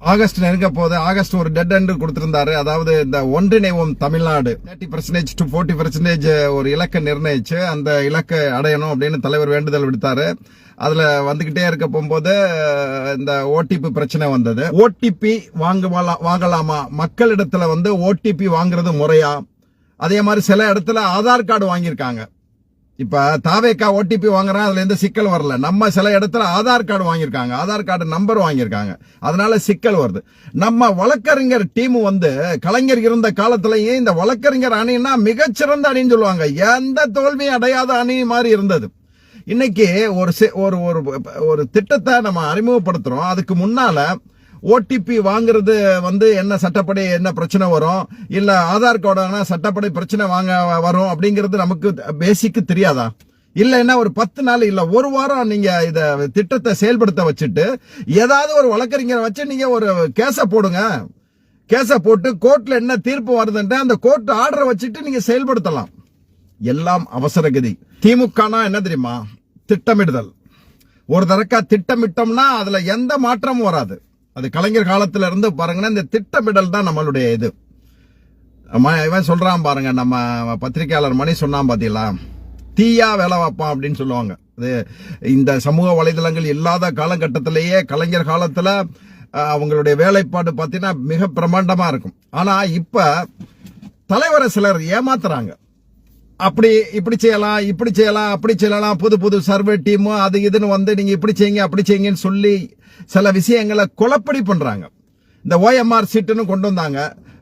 August நெருங்க போது August ஒரு டெட் எண்டு கொடுத்திருந்தாரு. அதாவது இந்த ஒன்றிணைவோம் Tamil Nadu. Thirty percentage to forty percentage ஒரு இலக்கை நிர்ணயிச்சு அந்த இலக்கை அடையணும் அப்படின்னு தலைவர் வேண்டுதல் விடுத்தாரு. அதுல வந்துகிட்டே இருக்க போகும்போது இந்த ஓடிபி பிரச்சனை வந்தது. ஓடிபி வாங்க வாங்கலாமா? மக்களிடத்துல வந்து ஓடிபி வாங்குறது முறையா? அதே மாதிரி சில இடத்துல ஆதார் கார்டு வாங்கியிருக்காங்க. இப்ப தாவேக்கா ஓடிபி வாங்குறான் அதுல எந்த சிக்கல் வரல. நம்ம சில இடத்துல ஆதார் கார்டு வாங்கியிருக்காங்க. ஆதார் கார்டு நம்பர் வாங்கியிருக்காங்க. அதனால சிக்கல் வருது. நம்ம வழக்கறிஞர் டீம் வந்து கலைஞர் இருந்த காலத்திலேயே இந்த வழக்கறிஞர் அணின்னா மிகச்சிறந்த அணின்னு சொல்லுவாங்க. எந்த தோல்வியும் அடையாத அணி மாதிரி இருந்தது. இன்னைக்கு ஒரு ஒரு ஒரு ஒரு திட்டத்தை நம்ம அறிமுகப்படுத்துறோம். அதுக்கு முன்னால ஓடிபி வாங்குறது வந்து என்ன சட்டப்படி என்ன பிரச்சனை வரும்? இல்ல ஆதார் கார்டு சட்டப்படி பிரச்சனை வாங்க வரும் அப்படிங்கிறது நமக்கு பேசிக்கு தெரியாதா? இல்ல என்ன ஒரு பத்து நாள் இல்ல ஒரு வாரம் நீங்க இத திட்டத்தை செயல்படுத்த வச்சுட்டு ஏதாவது ஒரு வழக்கறிஞரை வச்சு நீங்க ஒரு கேஸ போடுங்க. கேஸ போட்டு கோர்ட்ல என்ன தீர்ப்பு வருதுன்ட்டு அந்த கோர்ட் ஆர்டரை வச்சுட்டு நீங்க செயல்படுத்தலாம். எல்லாம் அவசரகதி திமுகனா என்ன தெரியுமா? திட்டமிடுதல். ஒரு தரக்கா திட்டமிட்டோம்னா அதுல எந்த மாற்றமும் வராது. அது கலைஞர் காலத்துல இருந்து பாருங்கன்னா இந்த திட்டமிடல் தான் நம்மளுடைய இது. இவன் சொல்றான் பாருங்க நம்ம பத்திரிகையாளர் மணி சொன்னான் பாத்தீங்களா? தீயா வேலை வைப்பான் அப்படின்னு சொல்லுவாங்க. அது இந்த சமூக வலைதளங்கள் இல்லாத காலகட்டத்திலேயே கலைஞர் காலத்துல அவங்களுடைய வேலைப்பாடு பார்த்தீங்கன்னா மிக பிரமாண்டமா இருக்கும். ஆனா இப்ப தலைவரை சிலர் ஏமாத்துறாங்க. அப்படி இப்படி செய்யலாம் இப்படி செய்யலாம் அப்படி செய்யலாம் புது புது சர்வே டீமு அது இதுன்னு வந்து நீங்க இப்படி செய்யுங்க அப்படி செய்யுங்கன்னு சொல்லி சில விஷயங்களை குழப்படி பண்றாங்க. இந்த ஓஎம்ஆர் சீட்டுன்னு கொண்டு வந்தாங்க.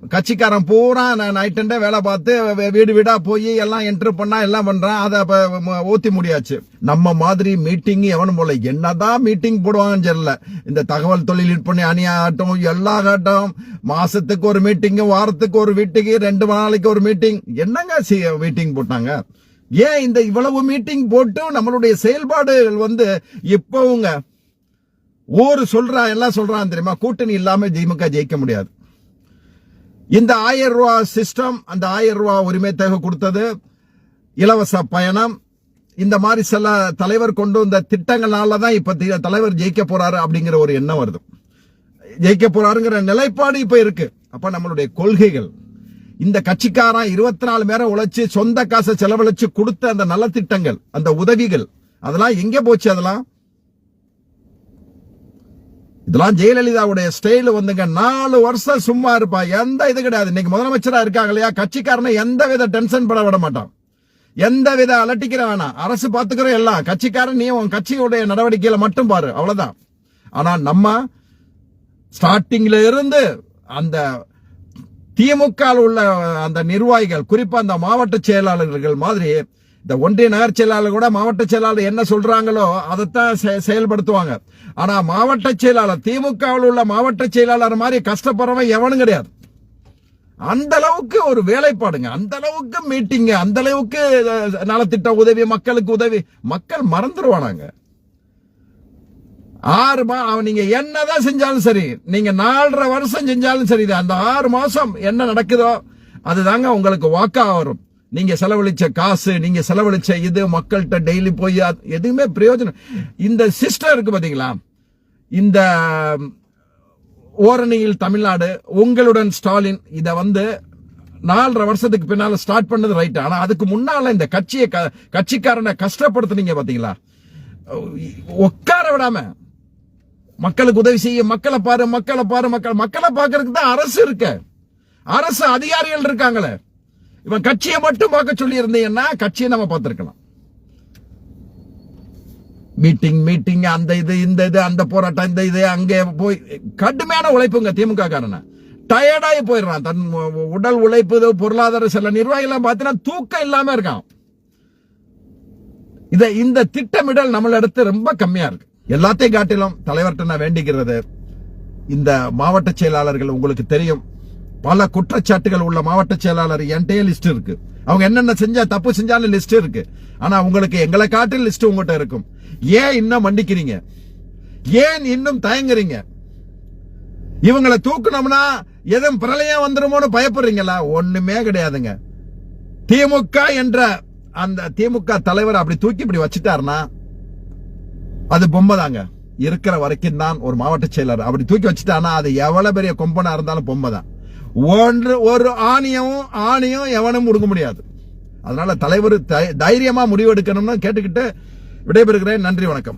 கட்சிக்காரன் பூரா நைட்டண்டே வேலை பார்த்து வீடு வீடா போய் எல்லாம் என்ட்ரு பண்ணா எல்லாம் பண்றான். அதை அப்ப ஊற்றி ஊத்தி முடியாச்சு. நம்ம மாதிரி மீட்டிங் எவனும் போல. என்னதான் மீட்டிங் போடுவாங்கன்னு தெரியல. இந்த தகவல் தொழில்நுட்ப அணியாகட்டும் எல்லா ஆகட்டும் மாசத்துக்கு ஒரு மீட்டிங் வாரத்துக்கு ஒரு வீட்டுக்கு ரெண்டு நாளைக்கு ஒரு மீட்டிங் என்னங்க மீட்டிங் போட்டாங்க? ஏன் இந்த இவ்வளவு மீட்டிங் போட்டு நம்மளுடைய செயல்பாடுகள் வந்து இப்பவுங்க? ஊர் சொல்றான் எல்லாம் சொல்றான் தெரியுமா? கூட்டணி இல்லாம திமுக ஜெயிக்க முடியாது. இந்த ஆயிரம் ரூபா சிஸ்டம் அந்த ஆயிரம் ரூபா உரிமை தொகை கொடுத்தது இலவச பயணம். இந்த மாதிரி சில தலைவர் கொண்டு வந்த திட்டங்களால தான் இப்ப தி- தலைவர் ஜெயிக்க போறாரு அப்படிங்கிற ஒரு எண்ணம் வருது. ஜெயிக்க போறாருங்கிற நிலைப்பாடு இப்ப இருக்கு. அப்ப நம்மளுடைய கொள்கைகள். இந்த கட்சிக்காரன் இருபத்தி நாலு பேரை உழைச்சு சொந்த காசை செலவழிச்சு கொடுத்த அந்த நலத்திட்டங்கள் அந்த உதவிகள் அதெல்லாம் எங்க போச்சு அதெல்லாம்? இதெல்லாம் ஜெயலலிதாவுடைய ஸ்டைல் வந்துங்க. நாலு வருஷம் சும்மா இருப்பா. எந்த இது கிடையாது. இன்னைக்கு முதலமைச்சரா இருக்காங்க இல்லையா? கட்சிக்காரனை எந்த வித டென்ஷன் பட விட மாட்டான். எந்த வித அலட்டிக்கிற வேணாம் அரசு பாத்துக்கிறோம் எல்லாம். கட்சிக்காரன் நீ உன் கட்சியுடைய நடவடிக்கையில மட்டும் பாரு. அவ்வளவுதான். ஆனா நம்ம ஸ்டார்டிங்ல இருந்து அந்த திமுக உள்ள அந்த நிர்வாகிகள் குறிப்பா அந்த மாவட்ட செயலாளர்கள் மாதிரி இந்த ஒன்றிய நகர் செயலாளர் கூட மாவட்ட செயலாளர் என்ன சொல்றாங்களோ அதைத்தான் செ- செயல்படுத்துவாங்க. ஆனா மாவட்ட செயலாளர் திமுகவில் உள்ள மாவட்ட செயலாளர் மாதிரி கஷ்டப்படுறவன் எவனும் கிடையாது. அந்த அளவுக்கு ஒரு வேலைப்பாடுங்க. அந்த அளவுக்கு மீட்டிங் அந்த அளவுக்கு நலத்திட்ட உதவி மக்களுக்கு உதவி. மக்கள் மறந்துடுவானாங்க ஆறு மா அவன் நீங்க என்னதான் செஞ்சாலும் சரி நீங்க நாலரை வருஷம் செஞ்சாலும் சரி அந்த ஆறு மாசம் என்ன நடக்குதோ அதுதாங்க உங்களுக்கு வாக்கா வரும் நீங்க செலவழிச்ச காசு நீங்க செலவழிச்ச இது மக்கள்கிட்ட டெய்லி போய் அது- எதுவுமே பிரயோஜனம். இந்த சிஸ்டம் இருக்கு பாத்தீங்களா? இந்த ஓரணியில் தமிழ்நாடு உங்களுடன் ஸ்டாலின் இதை வந்து நாலரை வருஷத்துக்கு பின்னால ஸ்டார்ட் பண்ணது ரைட் ஆனா அதுக்கு முன்னால இந்த கட்சியை க- கட்சிக்காரனை கஷ்டப்படுத்துனீங்க பாத்தீங்களா? உட்கார விடாம மக்களுக்கு உதவி செய்ய மக்களை பாரு மக்களை பாரு மக்கள் மக்களை பார்க்கறதுக்கு தான் அரசு இருக்க. அரசு அதிகாரிகள் இருக்காங்களே. இவன் கட்சியை மட்டும் பார்க்க சொல்லி இருந்தீங்கன்னா கட்சியை நம்ம பார்த்திருக்கலாம். மீட்டிங் மீட்டிங் அந்த இது இந்த இது அந்த போராட்டம் இந்த இது அங்கே போய் கடுமையான உழைப்புங்க திமுக காரன. டயர்டாகி போயிடுறான். தன் உடல் உழைப்பு பொருளாதார சில நிர்வாகிகள்லாம் பார்த்தீங்கன்னா தூக்கம் இல்லாம இருக்கான். இத இந்த திட்டமிடல் நம்மளிடத்து ரொம்ப கம்மியா இருக்கு. எல்லாத்தையும் காட்டிலும் தலைவர்கிட்ட நான் வேண்டிக்கிறது இந்த மாவட்ட செயலாளர்கள் உங்களுக்கு தெரியும். பல குற்றச்சாட்டுகள் உள்ள மாவட்ட செயலாளர் என்கிட்டயே லிஸ்ட் இருக்கு. அவங்க என்னென்ன செஞ்சா தப்பு செஞ்சாலும் லிஸ்ட் இருக்கு. ஆனா உங்களுக்கு எங்களை காட்டில் லிஸ்ட் உங்ககிட்ட இருக்கும். ஏன் இன்னும் மண்டிக்கிறீங்க? ஏன் இன்னும் தயங்குறீங்க? இவங்களை தூக்கணும்னா எதுவும் பிரளயம் வந்துருமோன்னு பயப்படுறீங்களா? ஒண்ணுமே கிடையாதுங்க. திமுக என்ற அந்த திமுக தலைவர் அப்படி தூக்கி இப்படி வச்சுட்டாருன்னா அது பொம்மை தாங்க. இருக்கிற வரைக்கும் தான் ஒரு மாவட்ட செயலர் அப்படி தூக்கி வச்சுட்டானா அது எவ்வளவு பெரிய கொம்பனா இருந்தாலும் பொம்மை தான். ஒன்று ஒரு ஆணியமும் ஆணியும் எவனும் கொடுக்க முடியாது. அதனால தலைவர் தை- தைரியமா முடிவெடுக்கணும்னு கேட்டுக்கிட்டு விடைபெறுகிறேன். நன்றி வணக்கம்.